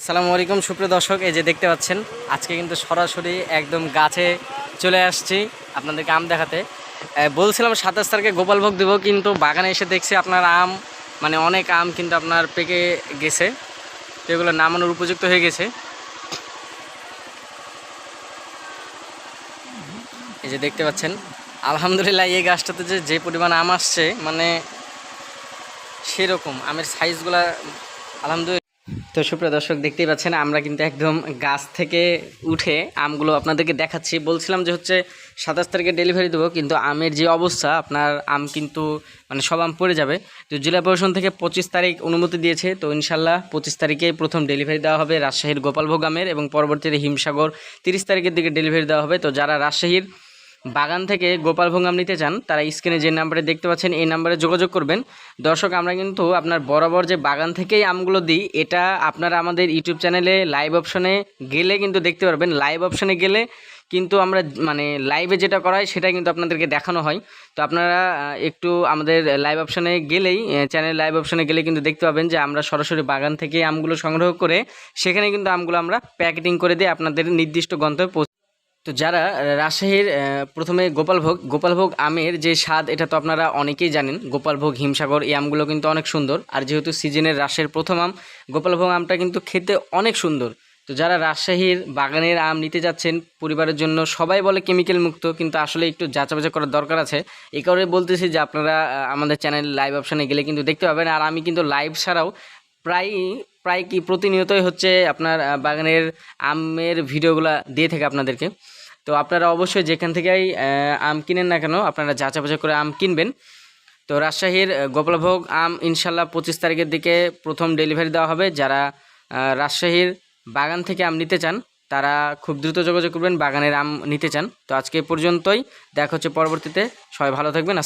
আসসালামু আলাইকুম, সুপ্রিয় দর্শক, এই যে দেখতে পাচ্ছেন, আজকে কিন্তু সরাসরি একদম গাছে চলে আসছি আপনাদেরকে আম দেখাতে। বলছিলাম সাতাশ তারিখে গোপালভোগ দেবো, কিন্তু বাগানে এসে দেখছি আপনার আম মানে অনেক আম কিন্তু আপনার পেকে গেছে। তো এগুলো নামানোর উপযুক্ত হয়ে গেছে। এই যে দেখতে পাচ্ছেন, আলহামদুলিল্লাহ এই গাছটাতে যে যে পরিমাণ আম আসছে মানে সেরকম, আমের সাইজগুলা আলহামদুলিল্লাহ তো সুপ্রিয় দর্শক, দেখতেই পাচ্ছেন, আমরা কিন্তু একদম গাছ থেকে উঠে আমগুলো আপনাদেরকে দেখাচ্ছি। বলছিলাম যে হচ্ছে সাতাশ তারিখে ডেলিভারি দেবো, কিন্তু আমের যে অবস্থা, আপনার আম কিন্তু মানে সব আম পড়ে যাবে। তো জেলা প্রশাসন থেকে পঁচিশ তারিখ অনুমতি দিয়েছে, তো ইনশাল্লাহ পঁচিশ তারিখে প্রথম ডেলিভারি দেওয়া হবে রাজশাহীর গোপালভোগ আমের এবং পরবর্তীতে হিমসাগর তিরিশ তারিখের দিকে ডেলিভারি দেওয়া হবে। তো যারা রাজশাহীর বাগান থেকে গোপাল ভোগাম নিতে চান, তারা স্ক্রিনে যে নাম্বারে দেখতে পাচ্ছেন, এই নাম্বারে যোগাযোগ করবেন। দর্শক, আমরা কিন্তু আপনার বরাবর যে বাগান থেকেই আমগুলো দিই, এটা আপনারা আমাদের ইউটিউব চ্যানেলে লাইভ অপশনে গেলে কিন্তু দেখতে পারবেন। লাইভ অপশনে গেলে কিন্তু আমরা মানে লাইভে যেটা করা হয় সেটা কিন্তু আপনাদেরকে দেখানো হয়। তো আপনারা একটু আমাদের লাইভ অপশনে গেলেই চ্যানেল লাইভ অপশনে গেলে কিন্তু দেখতে পাবেন যে আমরা সরাসরি বাগান থেকে আমগুলো সংগ্রহ করে, সেখানে কিন্তু আমগুলো আমরা প্যাকেটিং করে দিয়ে আপনাদের নির্দিষ্ট গন্তব্যে তো যারা রাজশাহীর প্রথমে গোপালভোগ গোপালভোগ আমের যে স্বাদ, এটা তো আপনারা অনেকেই জানেন। গোপালভোগ, হিমসাগর, এই আমগুলো কিন্তু অনেক সুন্দর। আর যেহেতু সিজনের রাজশাহীর প্রথম আম, গোপালভোগ আমটা কিন্তু খেতে অনেক সুন্দর। তো যারা রাজশাহীর বাগানের আম নিতে যাচ্ছেন, পরিবারের জন্য সবাই বলে কেমিক্যাল মুক্ত, কিন্তু আসলে একটু যাচাবাচা করার দরকার আছে। এই কারণে বলতেছি যে আপনারা আমাদের চ্যানেল লাইভ অপশানে গেলে কিন্তু দেখতে পাবেন। আর আমি কিন্তু লাইভ ছাড়াও প্রায় প্রায় কি প্রতিনিয়তই হচ্ছে আপনার বাগানের আমের ভিডিওগুলো দিয়ে থাকে আপনাদেরকে। তো আপনারা অবশ্যই যেখান থেকেই আম কিনেন না কেন, আপনারা যাচা বাছা করে আম কিনবেন। তো রাজশাহীর গোপালভোগ আম ইনশাল্লাহ পঁচিশ তারিখের দিকে প্রথম ডেলিভারি দেওয়া হবে। যারা রাজশাহীর বাগান থেকে আম নিতে চান, তারা খুব দ্রুত যোগাযোগ করবেন, বাগানের আম নিতে চান। তো আজকে পর্যন্তই। দেখা হচ্ছে পরবর্তীতে। সবাই ভালো থাকবেন।